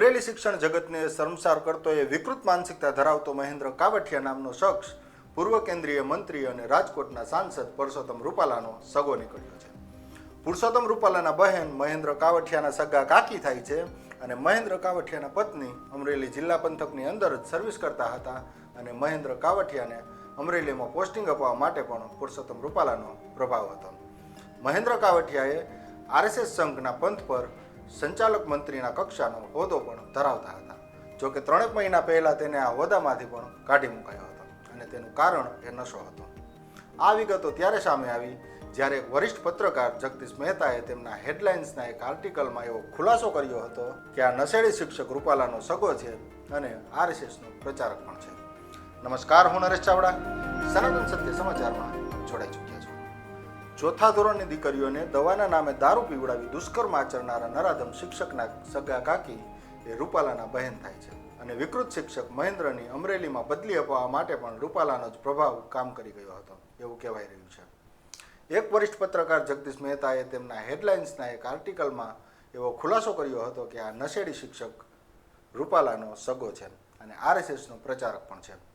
અમરેલી શિક્ષણ જગતને શર્મસાર કરતો એ વિકૃત માનસિકતા ધરાવતો મહેન્દ્ર કાવઠિયા નામનો શખ્સ પૂર્વ કેન્દ્રીય મંત્રી અને રાજકોટના સાંસદ પરસોત્તમ રૂપાલાનો સગો નીકળ્યો છે. પુરુષોત્તમ રૂપાલાના બહેન મહેન્દ્ર કાવઠિયાના સગા કાકી થાય છે અને મહેન્દ્ર કાવઠિયાના પત્ની અમરેલી જિલ્લા પંથકની અંદર જ સર્વિસ કરતા હતા અને મહેન્દ્ર કાવઠિયાને અમરેલીમાં પોસ્ટિંગ અપાવવા માટે પણ પુરુષોત્તમ રૂપાલાનો પ્રભાવ હતો. મહેન્દ્ર કાવઠિયાએ આરએસએસ સંઘના પંથ પર સંચાલક મંત્રીના કક્ષાનો હોદ્દો પણ ધરાવતા હતા. જો કે ત્રણેક મહિના પહેલાં તેને આ હોદ્દામાંથી પણ કાઢી મુકાયો હતો અને તેનું કારણ એ નશો હતો. આ વિગતો ત્યારે સામે આવી જ્યારે એક વરિષ્ઠ પત્રકાર જગદીશ મહેતાએ તેમના હેડલાઇન્સના એક આર્ટિકલમાં એવો ખુલાસો કર્યો હતો કે આ નશેડી શિક્ષક રૂપાલાનો સગો છે અને આરએસએસનો પ્રચારક પણ છે. નમસ્કાર, હું નરેશ ચાવડા. સનાતન સત્ય સમાચારમાં ચોથા ધોરણની દીકરીઓને દવાના નામે દારૂ પીવડાવી દુષ્કર્મ આચરનારા નરાધમ શિક્ષકના સગા કાકી એ રૂપાલાના બહેન થાય છે. અને વિકૃત શિક્ષક મહેન્દ્રની અમરેલીમાં બદલી અપાવવા માટે પણ રૂપાલાનો જ પ્રભાવ કામ કરી ગયો હતો. એવું કહેવાઈ રહ્યું છે. એક વરિષ્ઠ પત્રકાર જગદીશ મહેતાએ તેમના હેડલાઇન્સના એક આર્ટિકલમાં એવો ખુલાસો કર્યો હતો કે આ નશેડી શિક્ષક રૂપાલાનો સગો છે અને આરએસએસનો પ્રચારક પણ છે.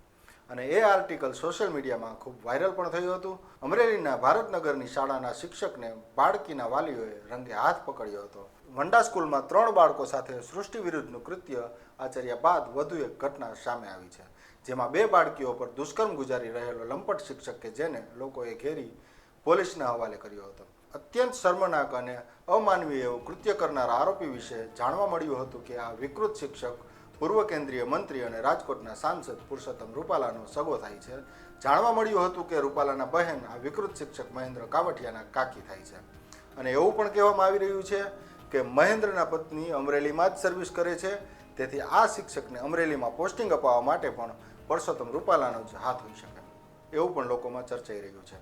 અને એ આર્ટિકલ સોશિયલ મીડિયામાં ખૂબ વાયરલ પણ થયું હતું. અમરેલીના ભારતનગરની શાળાના શિક્ષકને બાળકીના વાલીઓએ રંગે હાથ પકડ્યો હતો. વંડા સ્કૂલમાં ત્રણ બાળકો સાથે સૃષ્ટિ વિરુદ્ધનું કૃત્ય આચર્યા બાદ વધુ એક ઘટના સામે આવી છે, જેમાં બે બાળકીઓ પર દુષ્કર્મ ગુજારી રહેલો લંપટ શિક્ષક કે જેને લોકોએ ઘેરી પોલીસના હવાલે કર્યો હતો. અત્યંત શર્મનાક અને અમાનવીય એવું કૃત્ય કરનારા આરોપી વિશે જાણવા મળ્યું હતું કે આ વિકૃત શિક્ષક પૂર્વ કેન્દ્રીય મંત્રી અને રાજકોટના સાંસદ પુરુષોત્તમ રૂપાલાનો સગો થાય છે. જાણવા મળ્યું હતું કે રૂપાલાના બહેન આ વિકૃત શિક્ષક મહેન્દ્ર કાવઠિયાના કાકી થાય છે. અને એવું પણ કહેવામાં આવી રહ્યું છે કે મહેન્દ્રના પત્ની અમરેલીમાં જ સર્વિસ કરે છે. તેથી આ શિક્ષકને અમરેલીમાં પોસ્ટિંગ અપાવવા માટે પણ પરસોત્તમ રૂપાલાનો જ હાથ હોઈ શકે. એવું પણ લોકોમાં ચર્ચાઈ રહ્યું છે.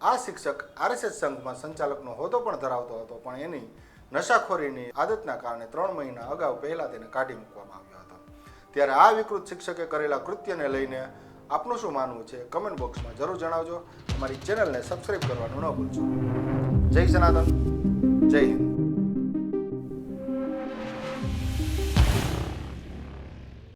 આ શિક્ષક આરએસએસ સંઘમાં સંચાલકનો હોદ્દો પણ ધરાવતો હતો, પણ એની નશાખોરીની આદતના કારણે ત્રણ મહિના અગાઉ પહેલાં તેને કાઢી મૂકવામાં આવ્યો હતો. ત્યારે આ વિકૃત શિક્ષકે કરેલા કૃત્યને લઈને આપનું શું માનવું છે કમેન્ટ બોક્સમાં જરૂર જણાવજો. અમારી ચેનલને સબસ્ક્રાઈબ કરવાનું ન ભૂલશો. જય સનાતન, જય હિન્દ.